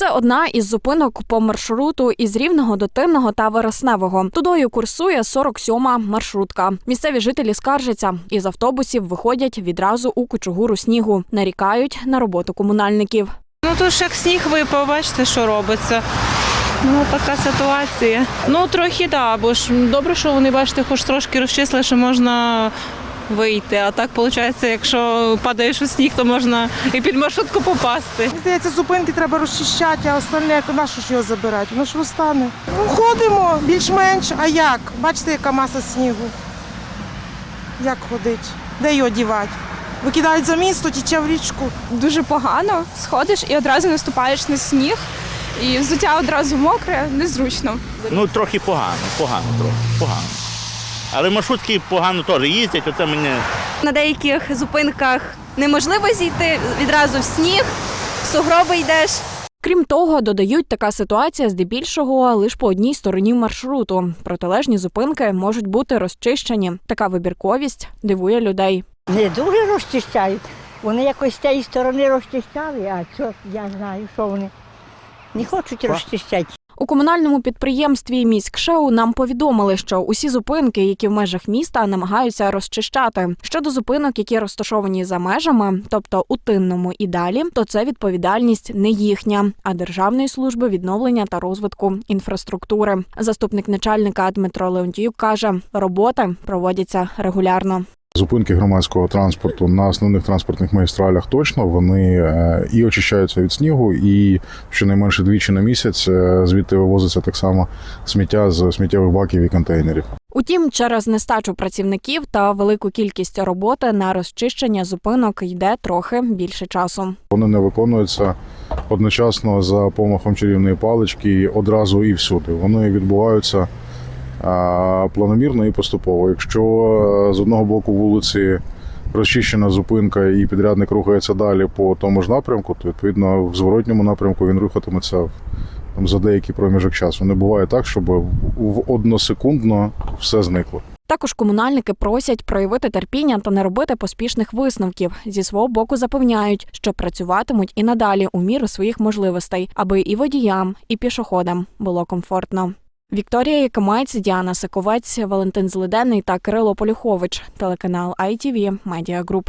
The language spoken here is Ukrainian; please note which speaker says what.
Speaker 1: Це одна із зупинок по маршруту із Рівного до Тинного та Вересневого. Тудою курсує 47-ма маршрутка. Місцеві жителі скаржаться, із автобусів виходять відразу у кучугуру снігу, нарікають на роботу комунальників.
Speaker 2: Ну то ж як сніг випав, бачите, що робиться. Ну, така ситуація. Ну, трохи так, бо ж добре, що вони, бачите, хоч трошки розчислили, що можна вийти. А так, виходить, якщо падаєш у сніг, то можна і під маршрутку попасти.
Speaker 3: Мені здається, зупинки треба розчищати, а остальне на що ж його забирати? Воно ж розтане. Ну, ходимо більш-менш. А як? Бачите, яка маса снігу. Як ходить? Де його дівати? Викидають за місто, тіче в річку.
Speaker 4: дуже погано. Сходиш і одразу наступаєш на сніг, і взуття одразу мокре, незручно.
Speaker 5: Ну, трохи погано, погано трохи, погано. Але маршрутки погано теж їздять, оце мене
Speaker 6: На деяких зупинках неможливо зійти відразу в сніг, в сугроби йдеш.
Speaker 1: Крім того, додають, така ситуація здебільшого лише по одній стороні маршруту. Протилежні зупинки можуть бути розчищені. Така вибірковість дивує людей.
Speaker 7: Не дуже розчищають. Вони якось з тієї сторони розчищали, а що я знаю, що вони не хочуть розчищати.
Speaker 1: У комунальному підприємстві міськшеу нам повідомили, що усі зупинки, які в межах міста, намагаються розчищати. Щодо зупинок, які розташовані за межами, тобто у тинному і далі, то це відповідальність не їхня, а Державної служби відновлення та розвитку інфраструктури. Заступник начальника Дмитро Леонтіюк каже, роботи проводяться регулярно.
Speaker 8: Зупинки громадського транспорту на основних транспортних магістралях точно вони е, і очищаються від снігу, і щонайменше двічі на місяць е, звідти вивозиться так само сміття з сміттєвих баків і контейнерів.
Speaker 1: Утім, через нестачу працівників та велику кількість роботи на розчищення зупинок йде трохи більше часу.
Speaker 8: Вони не виконуються одночасно за помахом чарівної палички одразу і всюди. Вони відбуваються планомірно і поступово. Якщо е, з одного боку вулиці розчищена зупинка і підрядник рухається далі по тому ж напрямку, то відповідно в зворотньому напрямку він рухатиметься там, за деякий проміжок часу. Не буває так, щоб в односекундно все зникло.
Speaker 1: Також комунальники просять проявити терпіння та не робити поспішних висновків. Зі свого боку запевняють, що працюватимуть і надалі у міру своїх можливостей, аби і водіям, і пішоходам було комфортно. Вікторія Якимець, Діана Саковець, Валентин Злиденний та Кирило Полюхович. Телеканал ITV Media Group.